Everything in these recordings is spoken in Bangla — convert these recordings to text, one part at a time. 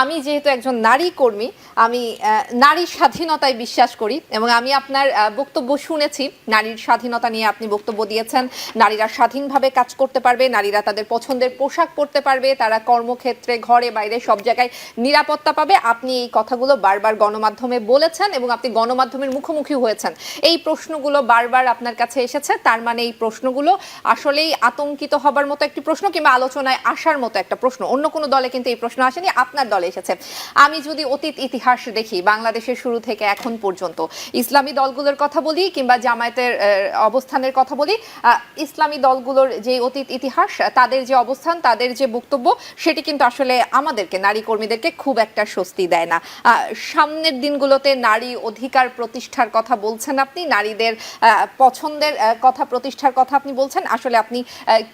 আমি যেহেতু একজন নারী কর্মী আমি নারীর স্বাধীনতায় বিশ্বাস করি এবং আমি আপনার বক্তব্য শুনেছি। নারীর স্বাধীনতা নিয়ে আপনি বক্তব্য দিয়েছেন। নারীরা স্বাধীনভাবে কাজ করতে পারবে, নারীরা তাদের পছন্দের পোশাক পরতে পারবে, তারা কর্মক্ষেত্রে, ঘরে, বাইরে, সব জায়গায় নিরাপত্তা পাবে। আপনি এই কথাগুলো বারবার গণমাধ্যমে বলেছেন এবং আপনি গণমাধ্যমের মুখোমুখি হয়েছেন। এই প্রশ্নগুলো বারবার আপনার কাছে এসেছে, তার মানে এই প্রশ্নগুলো আসলেই আতঙ্কিত হবার মতো একটি প্রশ্ন কিংবা আলোচনায় আসার মতো একটা প্রশ্ন। অন্য কোনো দলে কিন্তু এই প্রশ্ন আসেনি, আপনার দলে এসেছে। আমি যদি অতীত ইতিহাস দেখি, বাংলাদেশের শুরু থেকে এখন পর্যন্ত। ইসলামী দলগুলোর কথা বলি কিংবা জামায়াতের অবস্থানের কথা বলি ইসলামী দলগুলোর যে অতীত ইতিহাস, তাদের যে অবস্থান, তাদের যে বক্তব্য, সেটি কিন্তু আসলে আমাদেরকে, নারী কর্মীদেরকে খুব একটা স্বস্তি দেয় না। সামনের দিনগুলোতে নারী অধিকার প্রতিষ্ঠার কথা বলছেন আপনি, নারীদের পছন্দের কথা প্রতিষ্ঠার কথা আপনি বলছেন, আসলে আপনি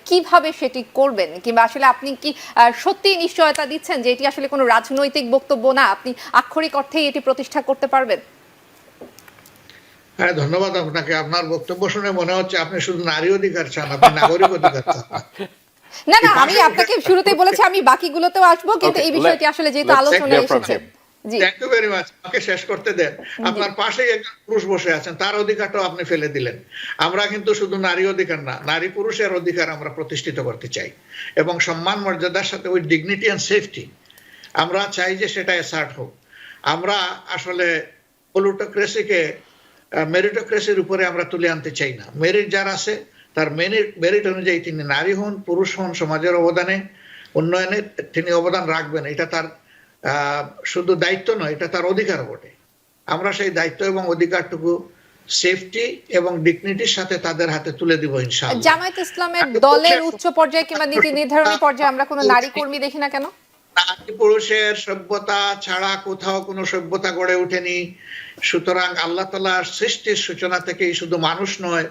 কীভাবে সেটি করবেন? কিংবা আসলে আপনি কি সত্যি নিশ্চয়তা দিচ্ছেন যে এটি আসলে কোনো রাজনৈতিক বক্তব্য না? আপনি আক্ষরিক অর্থেই এটি প্রতিষ্ঠা করতে পারবেন। হ্যাঁ ধন্যবাদ আপনাকে। আপনার বক্তব্য শুনে মনে হচ্ছে আপনি শুধু নারী অধিকার চান আপনি নাগরিক অধিকার চান না। না আমি আপনাকে শুরুতেই বলেছি আমি বাকিগুলোতেও আসব কিন্তু এই বিষয়টি আসলে যেহেতু আলোচনায় এসেছে। জি। থ্যাংক ইউ ভেরি মাচ আমাকে শেষ করতে দেন। আপনার পাশেই একজন পুরুষ বসে আছেন তার অধিকারটাও আপনি ফেলে দিলেন। আমরা কিন্তু শুধু নারী অধিকার না নারী পুরুষের অধিকার আমরা প্রতিষ্ঠিত করতে চাই। এবং সম্মান মর্যাদার সাথে ওই ডিগনিটি অ্যান্ড সেফটি আমরা চাই যে সেটা অ্যাসার্ট হোক। আমরা আসলে পলুটোক্রেসিকে মেরিটোক্রেসির উপরে আমরা তুলে আনতে চাই না। মেরিট যার আছে তার মেরিট মেরিট অনুযায়ী তিনি নারী হন পুরুষ হন সমাজের অবদানে উন্নয়নে তিনি অবদান রাখবেন। এটা তার শুধু দায়িত্ব নয় এটা তার অধিকার বটে। আমরা সেই দায়িত্ব এবং অধিকারটুকু সেফটি এবং ডিগনিটির সাথে তাদের হাতে তুলে দিব ইনশাআল্লাহ। জামায়াত ইসলামের দলের উচ্চ পর্যায়ে কিংবা নীতি নির্ধারণী পর্যায়ে আমরা কোনো নারী কর্মী দেখি না কেন? পুরুষের সভ্যতা ছাড়া কোথাও কোনো সভ্যতা গড়ে ওঠেনি। সুতরাং আল্লাহ তালার সৃষ্টির সূচনা থেকেই শুধু মানুষ নয়,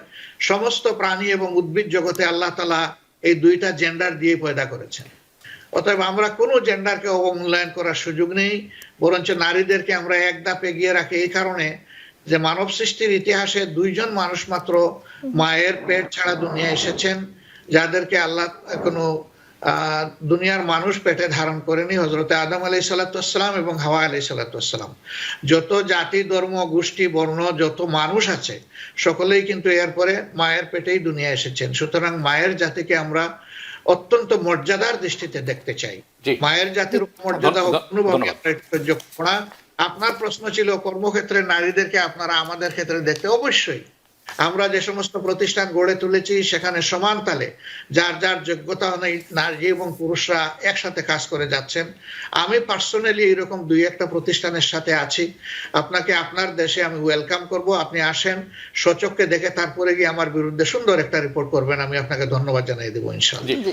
সমস্ত প্রাণী এবং উদ্ভিদ জগতে আল্লাহ তালা এই দুইটা জেন্ডার দিয়ে পয়দা করেছেন। অতএব আমরা কোনো জেন্ডারকে অবমূল্যায়ন করার সুযোগ নেই, বরঞ্চ নারীদেরকে আমরা এক ধাপ এগিয়ে রাখি এই কারণে যে মানব সৃষ্টির ইতিহাসে দুইজন মানুষ মাত্র মায়ের পেট ছাড়া দুনিয়া এসেছেন, যাদেরকে আল্লাহ কোনো দুনিয়ার মানুষ পেটে ধারণ করেনি হজরত আদম আলাই সাল্লাতাম এবং হাওয়া আলাই সাল্লাতাম যত জাতি ধর্ম গোষ্ঠী বর্ণ যত মানুষ আছে সকলেই কিন্তু এরপরে মায়ের পেটেই দুনিয়া এসেছেন। সুতরাং মায়ের জাতিকে আমরা অত্যন্ত মর্যাদার দৃষ্টিতে দেখতে চাই। মায়ের জাতির মর্যাদা অনুভবী। আপনার প্রশ্ন ছিল কর্মক্ষেত্রে নারীদেরকে আপনারা আমাদের ক্ষেত্রে দেখতে অবশ্যই। আমরা যে সমস্ত প্রতিষ্ঠান গড়ে তুলেছি সেখানে সমান তালে যার যার যোগ্যতা অনুযায়ী নারী এবং পুরুষরা একসাথে কাজ করে যাচ্ছেন। আমি পার্সোনালি এরকম দুই একটা প্রতিষ্ঠানের সাথে আছি। আপনাকে আপনার দেশে আমি ওয়েলকাম করব। আপনি আসেন, সচককে দেখে তারপরে গিয়ে আমার বিরুদ্ধে সুন্দর একটা রিপোর্ট করবেন। আমি আপনাকে ধন্যবাদ জানিয়ে দেবো ইনশাল্লাহ।